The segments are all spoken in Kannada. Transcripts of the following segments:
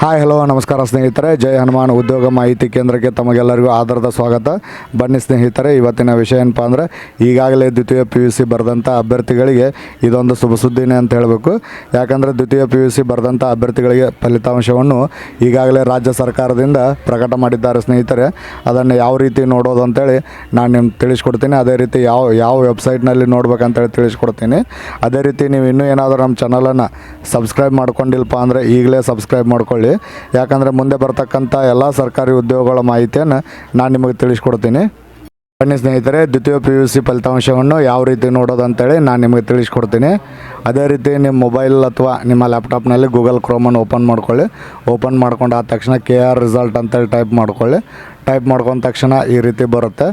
ಹಾಯ್, ಹಲೋ, ನಮಸ್ಕಾರ ಸ್ನೇಹಿತರೆ. ಜೈ ಹನುಮಾನ್ ಉದ್ಯೋಗ ಮಾಹಿತಿ ಕೇಂದ್ರಕ್ಕೆ ತಮಗೆಲ್ಲರಿಗೂ ಆಧಾರದ ಸ್ವಾಗತ. ಬನ್ನಿ ಸ್ನೇಹಿತರೆ, ಇವತ್ತಿನ ವಿಷಯ ಏನಪ್ಪ ಅಂದರೆ, ಈಗಾಗಲೇ ದ್ವಿತೀಯ ಪಿ ಯು ಸಿ ಬರೆದಂಥ ಅಭ್ಯರ್ಥಿಗಳಿಗೆ ಇದೊಂದು ಶುಭ ಸುದ್ದಿನೇ ಅಂತ ಹೇಳಬೇಕು. ಯಾಕಂದರೆ, ದ್ವಿತೀಯ ಪಿ ಯು ಸಿ ಬರೆದಂಥ ಅಭ್ಯರ್ಥಿಗಳಿಗೆ ಫಲಿತಾಂಶವನ್ನು ಈಗಾಗಲೇ ರಾಜ್ಯ ಸರ್ಕಾರದಿಂದ ಪ್ರಕಟ ಮಾಡಿದ್ದಾರೆ ಸ್ನೇಹಿತರೆ. ಅದನ್ನು ಯಾವ ರೀತಿ ನೋಡೋದು ಅಂತೇಳಿ ನಾನು ನಿಮ್ಗೆ ತಿಳಿಸ್ಕೊಡ್ತೀನಿ. ಅದೇ ರೀತಿ ಯಾವ ಯಾವ ವೆಬ್ಸೈಟ್ನಲ್ಲಿ ನೋಡ್ಬೇಕಂತೇಳಿ ತಿಳಿಸ್ಕೊಡ್ತೀನಿ. ಅದೇ ರೀತಿ ನೀವು ಇನ್ನೂ ಏನಾದರೂ ನಮ್ಮ ಚಾನಲನ್ನು ಸಬ್ಸ್ಕ್ರೈಬ್ ಮಾಡ್ಕೊಂಡಿಲ್ಲಪ್ಪ ಅಂದರೆ, ಈಗಲೇ ಸಬ್ಸ್ಕ್ರೈಬ್ ಮಾಡ್ಕೊಳ್ಳಿ. ಯಾಕಂದರೆ ಮುಂದೆ ಬರ್ತಕ್ಕಂಥ ಎಲ್ಲ ಸರ್ಕಾರಿ ಉದ್ಯೋಗಗಳ ಮಾಹಿತಿಯನ್ನು ನಾನು ನಿಮಗೆ ತಿಳಿಸ್ಕೊಡ್ತೀನಿ. ಬನ್ನಿ ಸ್ನೇಹಿತರೆ, ದ್ವಿತೀಯ ಪಿ ಯು ಸಿ ಫಲಿತಾಂಶವನ್ನು ಯಾವ ರೀತಿ ನೋಡೋದು ಅಂತೇಳಿ ನಾನು ನಿಮಗೆ ತಿಳಿಸ್ಕೊಡ್ತೀನಿ. ಅದೇ ರೀತಿ ನಿಮ್ಮ ಮೊಬೈಲ್ ಅಥವಾ ನಿಮ್ಮ ಲ್ಯಾಪ್ಟಾಪ್ನಲ್ಲಿ ಗೂಗಲ್ ಕ್ರೋಮನ್ನು ಓಪನ್ ಮಾಡ್ಕೊಳ್ಳಿ. ಓಪನ್ ಮಾಡ್ಕೊಂಡು ಆದ ತಕ್ಷಣ ಕೆ ಆರ್ ರಿಸಲ್ಟ್ ಅಂತೇಳಿ ಟೈಪ್ ಮಾಡ್ಕೊಳ್ಳಿ. ಟೈಪ್ ಮಾಡ್ಕೊಂಡ ತಕ್ಷಣ ಈ ರೀತಿ ಬರುತ್ತೆ.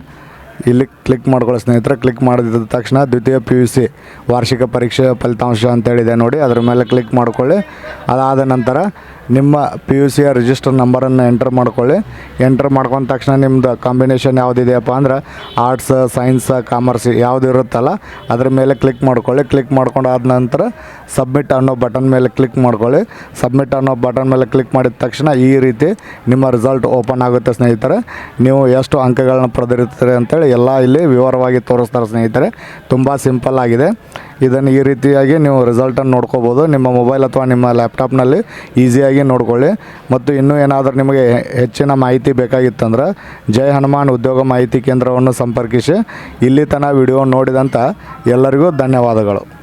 ಇಲ್ಲಿ ಕ್ಲಿಕ್ ಮಾಡ್ಕೊಳ್ಳಿ ಸ್ನೇಹಿತರೆ ಕ್ಲಿಕ್ ಮಾಡಿದ ತಕ್ಷಣ ದ್ವಿತೀಯ ಪಿ ಯು ಸಿ ವಾರ್ಷಿಕ ಪರೀಕ್ಷೆ ಫಲಿತಾಂಶ ಅಂತೇಳಿದೆ ನೋಡಿ. ಅದ್ರ ಮೇಲೆ ಕ್ಲಿಕ್ ಮಾಡ್ಕೊಳ್ಳಿ. ಅದಾದ ನಂತರ ನಿಮ್ಮ ಪಿ ಯು ಸಿಯ ರಿಜಿಸ್ಟರ್ ನಂಬರನ್ನು ಎಂಟರ್ ಮಾಡ್ಕೊಳ್ಳಿ. ಎಂಟರ್ ಮಾಡ್ಕೊಂಡ ತಕ್ಷಣ ನಿಮ್ಮದು ಕಾಂಬಿನೇಷನ್ ಯಾವುದಿದೆಯಪ್ಪ ಅಂದ್ರೆ ಆರ್ಟ್ಸ್ ಸೈನ್ಸ್ ಕಾಮರ್ಸ್ ಯಾವುದು ಇರುತ್ತಲ್ಲ, ಅದ್ರ ಮೇಲೆ ಕ್ಲಿಕ್ ಮಾಡ್ಕೊಳ್ಳಿ. ಕ್ಲಿಕ್ ಮಾಡ್ಕೊಂಡಾದ ನಂತರ ಸಬ್ಮಿಟ್ ಅನ್ನೋ ಬಟನ್ ಮೇಲೆ ಕ್ಲಿಕ್ ಮಾಡ್ಕೊಳ್ಳಿ. ಸಬ್ಮಿಟ್ ಅನ್ನೋ ಬಟನ್ ಮೇಲೆ ಕ್ಲಿಕ್ ಮಾಡಿದ ತಕ್ಷಣ ಈ ರೀತಿ ನಿಮ್ಮ ರಿಸಲ್ಟ್ ಓಪನ್ ಆಗುತ್ತೆ ಸ್ನೇಹಿತರೆ. ನೀವು ಎಷ್ಟು ಅಂಕಗಳನ್ನ ಪಡೆದಿರುತ್ತೀರಿ ಅಂತೇಳಿ ಎಲ್ಲ ಇಲ್ಲಿ ವಿವರವಾಗಿ ತೋರಿಸ್ತಾರೆ ಸ್ನೇಹಿತರೆ. ತುಂಬ ಸಿಂಪಲ್ ಆಗಿದೆ. ಇದನ್ನು ಈ ರೀತಿಯಾಗಿ ನೀವು ರಿಸಲ್ಟನ್ನು ನೋಡ್ಕೋಬೋದು. ನಿಮ್ಮ ಮೊಬೈಲ್ ಅಥವಾ ನಿಮ್ಮ ಲ್ಯಾಪ್ಟಾಪ್ನಲ್ಲಿ ಈಸಿಯಾಗಿ ನೋಡ್ಕೊಳ್ಳಿ. ಮತ್ತು ಇನ್ನೂ ಏನಾದರೂ ನಿಮಗೆ ಹೆಚ್ಚಿನ ಮಾಹಿತಿ ಬೇಕಾಗಿತ್ತಂದ್ರೆ ಜೈ ಹನುಮಾನ್ ಉದ್ಯೋಗ ಮಾಹಿತಿ ಕೇಂದ್ರವನ್ನು ಸಂಪರ್ಕಿಸಿ. ಇಲ್ಲಿ ತನಕ ವಿಡಿಯೋ ನೋಡಿದಂಥ ಎಲ್ಲರಿಗೂ ಧನ್ಯವಾದಗಳು.